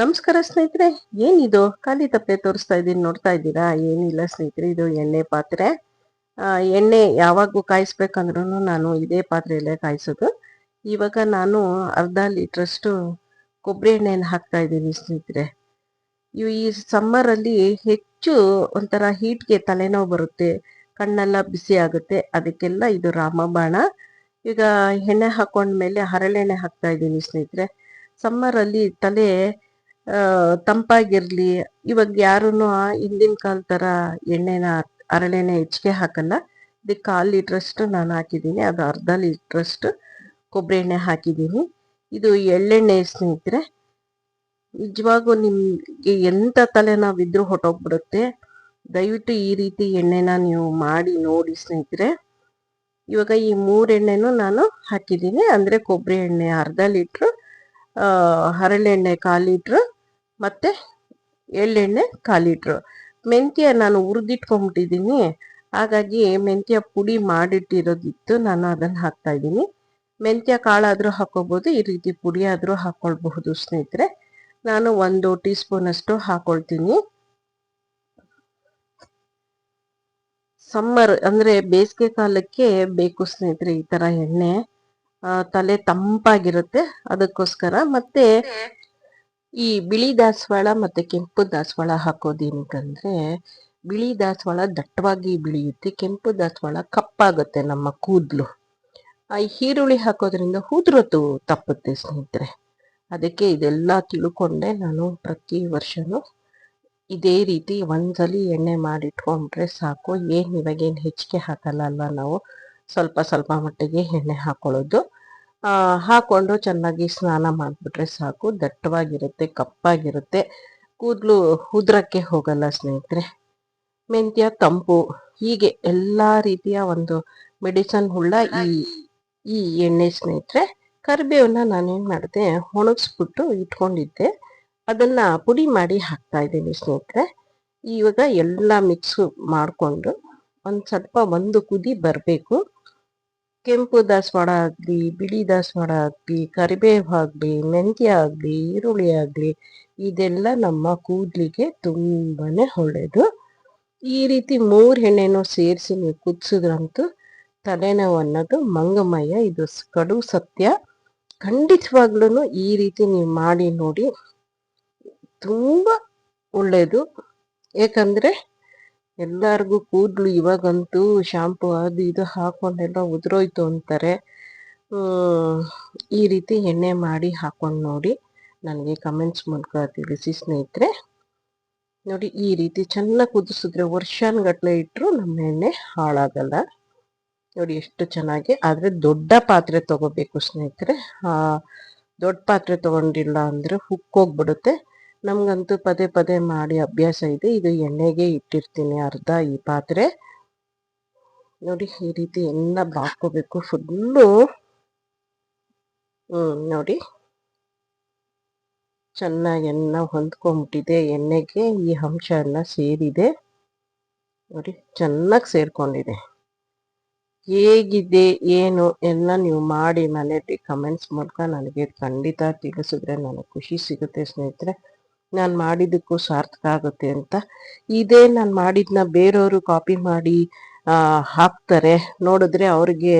ನಮಸ್ಕಾರ ಸ್ನೇಹಿತರೆ, ಏನಿದು? ಖಾಲಿ ತಪ್ಪೆ ತೋರಿಸ್ತಾ ಇದ್ದೀನಿ, ನೋಡ್ತಾ ಇದ್ದೀರಾ? ಏನಿಲ್ಲ ಸ್ನೇಹಿತರೆ, ಇದು ಎಣ್ಣೆ ಪಾತ್ರೆ. ಎಣ್ಣೆ ಯಾವಾಗೂ ಕಾಯಿಸ್ಬೇಕಂದ್ರೂ ನಾನು ಇದೇ ಪಾತ್ರೆಯಲ್ಲೇ ಕಾಯಿಸೋದು. ಇವಾಗ ನಾನು ಅರ್ಧ ಲೀಟ್ರಷ್ಟು ಕೊಬ್ಬರಿ ಎಣ್ಣೆಯನ್ನು ಹಾಕ್ತಾ ಇದ್ದೀನಿ ಸ್ನೇಹಿತರೆ. ಇವು ಈ ಸಮ್ಮರಲ್ಲಿ ಹೆಚ್ಚು ಒಂಥರ ಹೀಟ್ಗೆ ತಲೆನೋವು ಬರುತ್ತೆ, ಕಣ್ಣೆಲ್ಲ ಬಿಸಿ ಆಗುತ್ತೆ, ಅದಕ್ಕೆಲ್ಲ ಇದು ರಾಮಬಾಣ. ಈಗ ಎಣ್ಣೆ ಹಾಕೊಂಡ್ಮೇಲೆ ಹರಳೆಣ್ಣೆ ಹಾಕ್ತಾ ಇದ್ದೀನಿ ಸ್ನೇಹಿತರೆ. ಸಮ್ಮರಲ್ಲಿ ತಲೆ ತಂಪಾಗಿರ್ಲಿ, ಇವಾಗ ಯಾರೂ ಹಿಂದಿನ ಕಾಲ ತರ ಎಣ್ಣೆನ ಹರಳೆಣ್ಣೆ ಹೆಚ್ಚಿಗೆ ಹಾಕಲ್ಲ. ಇದಕ್ಕೆ ಕಾಲು ಲೀಟ್ರಷ್ಟು ನಾನು ಹಾಕಿದ್ದೀನಿ. ಅದು ಅರ್ಧ ಲೀಟ್ರಷ್ಟು ಕೊಬ್ಬರಿ ಎಣ್ಣೆ ಹಾಕಿದ್ದೀನಿ. ಇದು ಎಳ್ಳೆಣ್ಣೆ ಸ್ನೇಹಿತರೆ ನಿಜವಾಗೂ ನಿಮಗೆ ಎಂತ ತಲೆನೋವಿದ್ರೂ ಹೊಟ್ಟೋಗ್ಬಿಡುತ್ತೆ ದಯವಿಟ್ಟು ಈ ರೀತಿ ಎಣ್ಣೆನ ನೀವು ಮಾಡಿ ನೋಡಿ ಸ್ನೇಹಿತರೆ. ಇವಾಗ ಈ ಮೂರು ಎಣ್ಣೆನೂ ನಾನು ಹಾಕಿದ್ದೀನಿ. ಅಂದ್ರೆ ಕೊಬ್ಬರಿ ಎಣ್ಣೆ ಅರ್ಧ ಲೀಟ್ರು ಹರಳೆಣ್ಣೆ ಕಾಲು ಲೀಟ್ರು ಮತ್ತೆ ಎಳ್ಳೆಣ್ಣೆ ಕಾಲು ಮೆಂತ್ಯ ನಾನು ಹುರಿದಿಟ್ಕೊಂಡ್ಬಿಟ್ಟಿದ್ದೀನಿ ಹಾಗಾಗಿ ಮೆಂತ್ಯ ಪುಡಿ ಮಾಡಿಟ್ಟಿರೋದಿತ್ತು. ನಾನು ಅದನ್ನು ಹಾಕ್ತಾ ಇದ್ದೀನಿ ಮೆಂತ್ಯ ಕಾಳಾದರೂ ಹಾಕೋಬೋದು ಈ ರೀತಿ ಪುಡಿ ಆದರೂ ಹಾಕ್ಕೊಳ್ಬಹುದು ಸ್ನೇಹಿತರೆ. ನಾನು ಒಂದು ಟೀ ಸ್ಪೂನ್ ಅಷ್ಟು ಹಾಕೊಳ್ತೀನಿ. ಸಮ್ಮರ್ ಅಂದ್ರೆ ಬೇಸಿಗೆ ಕಾಲಕ್ಕೆ ಬೇಕು ಸ್ನೇಹಿತರೆ ಈ ತರ ಎಣ್ಣೆ. ತಲೆ ತಂಪಾಗಿರುತ್ತೆ. ಅದಕ್ಕೋಸ್ಕರ ಮತ್ತೆ ಈ ಬಿಳಿ ದಾಸವಾಳ ಮತ್ತೆ ಕೆಂಪು ದಾಸವಾಳ ಹಾಕೋದೇನಕ್ಕಂದ್ರೆ ಬಿಳಿ ದಾಸವಾಳ ದಟ್ಟವಾಗಿ ಬೆಳೆಯುತ್ತೆ, ಕೆಂಪು ದಾಸವಾಳ ಕಪ್ಪಾಗುತ್ತೆ ನಮ್ಮ ಕೂದಲು. ಆ ಈರುಳ್ಳಿ ಹಾಕೋದ್ರಿಂದ ಉದುರೋದು ತಪ್ಪುತ್ತೆ ಸ್ನೇಹಿತರೆ. ಅದಕ್ಕೆ ಇದೆಲ್ಲ ತಿಳ್ಕೊಂಡೆ ನಾನು ಪ್ರತಿ ವರ್ಷನೂ ಇದೇ ರೀತಿ ಒಂದ್ಸಲಿ ಎಣ್ಣೆ ಮಾಡಿಟ್ಕೊಂಡ್ರೆ ಸಾಕು. ಏನು ಇವಾಗೇನು ಹೆಚ್ಚಿಗೆ ಹಾಕಲ್ಲ ಅಲ್ವಾ ನಾವು. ಸ್ವಲ್ಪ ಸ್ವಲ್ಪ ಮಟ್ಟಿಗೆ ಎಣ್ಣೆ ಹಾಕೊಳ್ಳೋದು. ಹಾಕೊಂಡು ಚೆನ್ನಾಗಿ ಸ್ನಾನ ಮಾಡಿಬಿಟ್ರೆ ಸಾಕು. ದಟ್ಟವಾಗಿರುತ್ತೆ, ಕಪ್ಪಾಗಿರುತ್ತೆ. ಕೂದಲು ಉದ್ರಕ್ಕೆ ಹೋಗಲ್ಲ ಸ್ನೇಹಿತರೆ. ಮೆಂತ್ಯ, ತಂಪು, ಹೀಗೆ ಎಲ್ಲಾ ರೀತಿಯ ಒಂದು ಮೆಡಿಸನ್ ಉಳ್ಳ ಈ ಈ ಎಣ್ಣೆ ಸ್ನೇಹಿತರೆ. ಕರಿಬೇವನ್ನ ನಾನೇನು ಮಾಡಿದೆ, ಒಣಗಿಸ್ಬಿಟ್ಟು ಇಟ್ಕೊಂಡಿದ್ದೆ. ಅದನ್ನ ಪುಡಿ ಮಾಡಿ ಹಾಕ್ತಾ ಇದ್ದೀನಿ ಸ್ನೇಹಿತರೆ. ಇವಾಗ ಎಲ್ಲ ಮಿಕ್ಸ್ ಮಾಡಿಕೊಂಡು ಒಂದು ಸ್ವಲ್ಪ ಒಂದು ಕುದಿ ಬರಬೇಕು. ಕೆಂಪು ದಾಸವಾಳ ಆಗಲಿ, ಬಿಳಿ ದಾಸವಾಳ ಆಗಲಿ, ಕರಿಬೇವು ಆಗಲಿ, ಮೆಂತ್ಯ ಆಗಲಿ, ಈರುಳ್ಳಿ ಆಗಲಿ, ಇದೆಲ್ಲ ನಮ್ಮ ಕೂದಲಿಗೆ ತುಂಬಾನೇ ಒಳ್ಳೇದು. ಈ ರೀತಿ ಮೂರು ಎಣ್ಣೆನೂ ಸೇರಿಸಿ ನೀವು ಕುದಿಸಿದ್ರಂತೂ ತಲೆನೋವು ಅನ್ನೋದು ಮಂಗಮಯ್ಯ ಇದು ಕಡು ಸತ್ಯ. ಖಂಡಿತವಾಗ್ಲೂ ಈ ರೀತಿ ನೀವು ಮಾಡಿ ನೋಡಿ ತುಂಬಾ ಒಳ್ಳೇದು. ಯಾಕಂದ್ರೆ ಎಲ್ಲಾರ್ಗೂ ಕೂದಲು ಇವಾಗಂತೂ ಶಾಂಪು ಅದು ಇದು ಹಾಕೊಂಡೆಲ್ಲ ಉದುರೋಯ್ತು ಅಂತಾರೆ. ಈ ರೀತಿ ಎಣ್ಣೆ ಮಾಡಿ ಹಾಕೊಂಡು ನೋಡಿ ನನಗೆ ಕಮೆಂಟ್ಸ್ ಮೂಲಕ ತಿಳಿಸಿ ಸ್ನೇಹಿತರೆ. ನೋಡಿ, ಈ ರೀತಿ ಚೆನ್ನಾಗಿ ಕುದಿಸಿದ್ರೆ ವರ್ಷಾನ್ಗಟ್ಲೆ ಇಟ್ಟರು ನಮ್ಮ ಎಣ್ಣೆ ಹಾಳಾಗಲ್ಲ. ನೋಡಿ, ಎಷ್ಟು ಚೆನ್ನಾಗಿ, ಆದರೆ ದೊಡ್ಡ ಪಾತ್ರೆ ತಗೋಬೇಕು ಸ್ನೇಹಿತರೆ. ದೊಡ್ಡ ಪಾತ್ರೆ ತಗೊಂಡಿಲ್ಲ ಅಂದರೆ ಹುಕ್ಕೋಗ್ಬಿಡುತ್ತೆ. ನಮ್ಗಂತೂ ಪದೇ ಪದೇ ಮಾಡಿ ಅಭ್ಯಾಸ ಇದೆ. ಇದು ಎಣ್ಣೆಗೆ ಇಟ್ಟಿರ್ತೀನಿ ಅರ್ಧ ಈ ಪಾತ್ರೆ. ನೋಡಿ ಈ ರೀತಿ ಎಲ್ಲ ಬಾಕೋಬೇಕು ಫುಲ್ಲು ಹ್ಮ್, ನೋಡಿ. ಚೆನ್ನಾಗಿ ಎಲ್ಲ ಹೊಂದ್ಕೊಂಡ್ಬಿಟ್ಟಿದೆ ಎಣ್ಣೆಗೆ ಈ ಅಂಶ ಎಲ್ಲ ಸೇರಿದೆ. ನೋಡಿ, ಚೆನ್ನಾಗಿ ಸೇರ್ಕೊಂಡಿದೆ. ಹೇಗಿದೆ, ಏನು ಎಲ್ಲ ನೀವು ಮಾಡಿ ಮನೆಯಲ್ಲಿ ಕಮೆಂಟ್ಸ್ ಮೂಲಕ ನನಗೆ ಖಂಡಿತ ತಿಳಿಸಿದ್ರೆ ನನಗೆ ಖುಷಿ ಸಿಗುತ್ತೆ ಸ್ನೇಹಿತರೆ. ನಾನು ಮಾಡಿದ್ದಕ್ಕೂ ಸಾರ್ಥಕ ಆಗುತ್ತೆ ಅಂತ. ಇದೇ ನಾನು ಮಾಡಿದ್ನ ಬೇರೆಯವರು ಕಾಪಿ ಮಾಡಿ ಹಾಕ್ತಾರೆ. ನೋಡಿದ್ರೆ ಅವ್ರಿಗೆ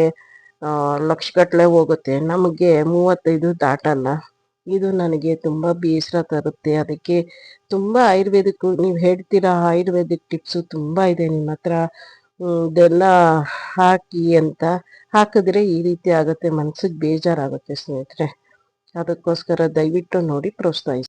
ಲಕ್ಷಗಟ್ಟಲೆ ಹೋಗುತ್ತೆ. ನಮಗೆ ಮೂವತ್ತೈದು ದಾಟಲ್ಲ. ಇದು ನನಗೆ ತುಂಬ ಬೇಸರ ತರುತ್ತೆ. ಅದಕ್ಕೆ ತುಂಬ ಆಯುರ್ವೇದಿಕ್ ನೀವು ಹೇಳ್ತೀರಾ ಆಯುರ್ವೇದಿಕ್ ಟಿಪ್ಸು ತುಂಬ ಇದೆ ನಿಮ್ಮ ಹತ್ರ. ಇದೆಲ್ಲ ಹಾಕಿ ಅಂತ ಹಾಕಿದ್ರೆ ಈ ರೀತಿ ಆಗುತ್ತೆ. ಮನ್ಸಿಗೆ ಬೇಜಾರಾಗುತ್ತೆ ಸ್ನೇಹಿತರೆ. ಅದಕ್ಕೋಸ್ಕರ ದಯವಿಟ್ಟು ನೋಡಿ ಪ್ರೋತ್ಸಾಹಿಸಿ.